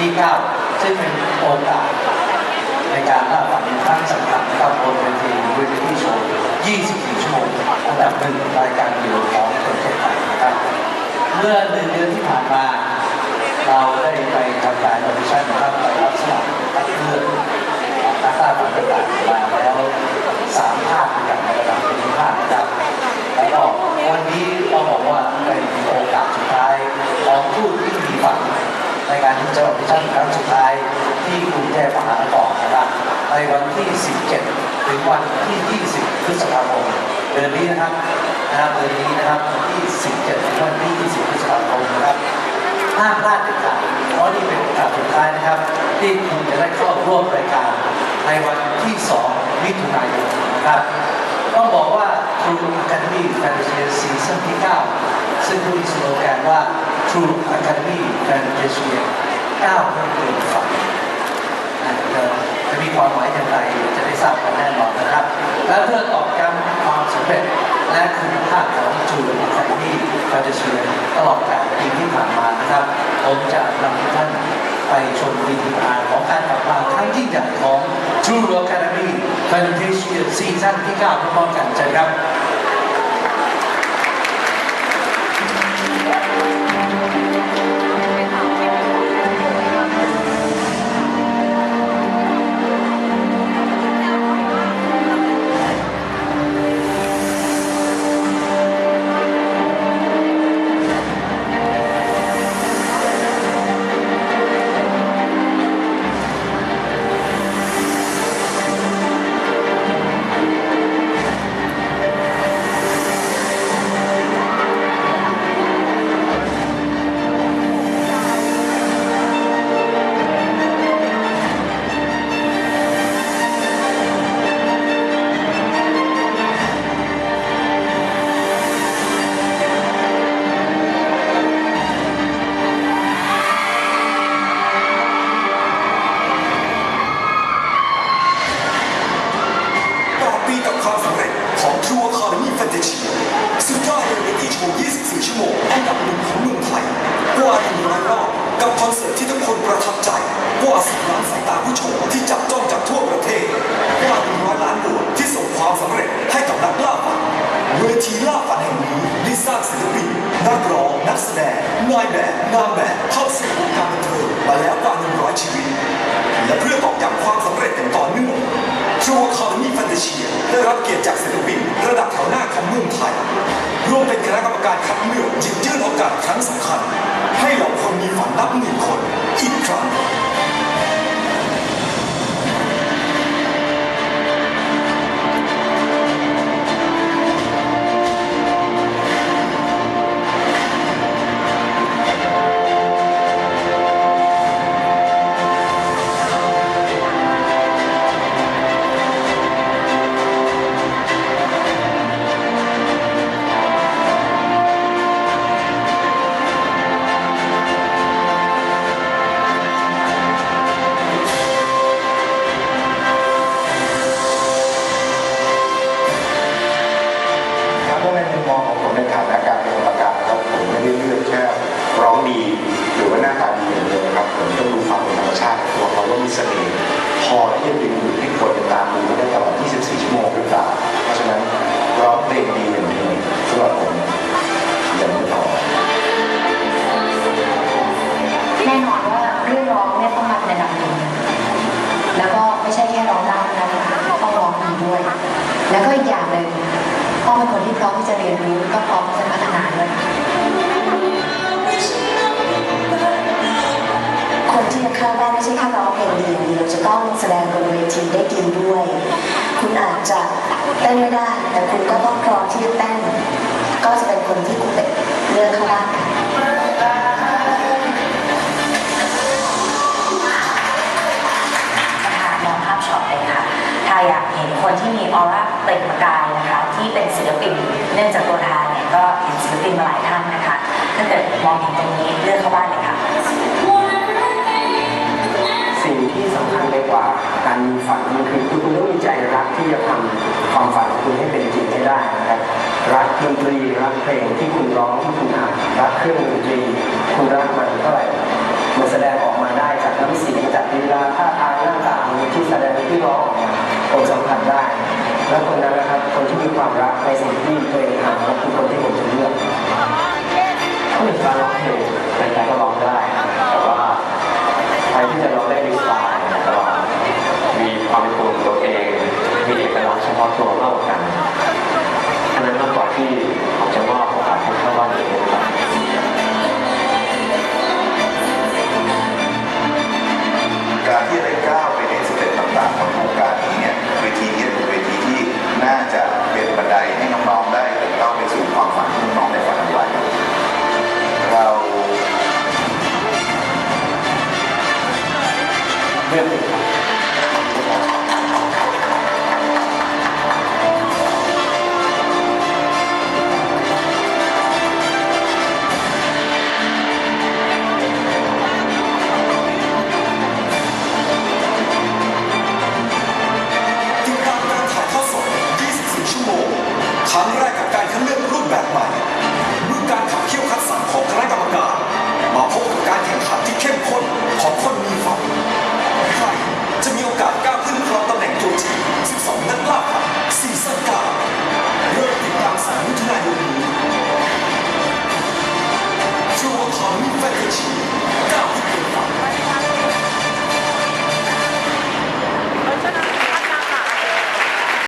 ที่ 9 ซึ่งเป็นโอกาสในการล่าฝันครั้งสำคัญนะครับบนเวทีเวทีโชว์ 24 ชั่วโมงอันดับหนึ่งรายการเดียวของประเทศไทยนะครับ เมื่อหนึ่งเดือนที่ผ่านมา เราได้ไปทำการออดิชั่นนะครับไปรับสมัครคัดเลือกนักล่าฝันต่างๆมาแล้วสามภาคด้วยกันนระดับภูมิภาคนะครับแล้วก็วันนี้ต้องบอกว่าเป็นโอกาสสุดท้ายของผู้ที่มีฝันในการที่จะออดิชั่นครั้งสุดท้ายที่กรุงเทพมหานครนะครับในวันที่ 17 ถึงวันที่ 20 พฤษภาคมเดือนนี้นะครับนะครับเดือนนี้นะครับที่17ถึงวันที่ 20 พฤษภาคมนะครับห้ามพลาดเด็ดขาดเพราะนี่เป็นโอกาสสุดท้ายนะครับ ที่คุณจะได้เข้าร่วมรายการในวันที่ 2 มิถุนายนนะครับต้องบอกว่า True Academy Fantasy Season ที่ 9 ซึ่งมีสโลแกนว่า True Academy Fantasy 9ไม่เกินฝัน ที่เราจะเชิญตลอดแปดปีที่ผ่านมานะครับ ผมจะนำทุกท่านไปชมวีดีอาร์ของการกลับมาครั้งยิ่งใหญ่ของ True Academy Fantasy Season ที่ 9 พร้อมกันเชิญครับ รอบกับคอนเสิร์ตที่ทุกคนประทับใจกว่า10ล้านสายตาผู้ชมที่จับจ้องจากทั่วประเทศกว่า100ล้านดวงที่ส่งความสำเร็จให้กับนักล่าฝันเวทีล่าฝันแห่งนี้ได้สร้างศิลปินนักร้องนักแสดงนายแบบนางแบบเข้าสู่วงการบันเทิงมาแล้วกว่า100ชีวิต และเพื่อตอกย้ำความสำเร็จอย่างต่อเนื่อง True Academy Fantasy ได้รับเกียรติจากศิลปินระดับแถวหน้าของเมืองไทยร่วมเป็นคณะกรรมการคัดเลือกหยิบยื่นโอกาสครั้งสำคัญ มี ดีหรือว่าหน้าตาดีอย่างเดียวนะครับผมต้องดูความเป็นธรรมชาติของตัวเขาว่ามีเสน่ห์พอที่จะดึงดูดให้คนตามดูได้ตลอด 24 ชั่วโมงหรือเปล่าเพราะฉะนั้นร้องเพลงดีอย่างเดียวสำหรับผมยังไม่พอแน่นอนว่าเรื่องร้องเนี่ยต้องมาเป็นอันดับหนึ่งแล้วก็ไม่ใช่แค่ร้องได้นะคะต้องร้องดีด้วย แล้วก็อีกอย่างหนึ่งต้อเป็นคนที่พร้อมที่จะเรียนรู้ก็พร้อมที่จะพัฒนาด้วย คนที่จะเข้าได้ไม่ใช่แค่ร้องเพลงดีอย่างเดียวจะต้องแสดงบนเวทีได้ดีด้วย คุณอาจจะเต้นไม่ได้ แต่คุณก็ต้องพร้อมที่จะเต้น ก็จะเป็นคนที่คุณเป็นเลือกเข้าได้ค่ะนะคะมองภาพช็อตเลยค่ะถ้าอยากเห็นคนที่มีออร่าเปล่งประกายนะคะที่เป็นศิลปินเนื่องจากตัวทานเนี่ยก็เห็นศิลปินมาหลายท่านนะคะถ้าเกิดมองเห็นตรงนี้เลือกเข้าบ้านเลยค่ะ คุณรักมันเท่าไหร่มันแสดงออกมาได้จากน้ำเสียงจากลีลาท่าทางหน้าตาที่แสดงที่ร้องออกมาผมสัมผัสได้ แล้วคนนั้นนะครับคนที่มีความรักในสิ่งที่ตัวเองทำคือคนที่ผม 90.